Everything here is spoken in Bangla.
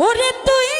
ওরে তুই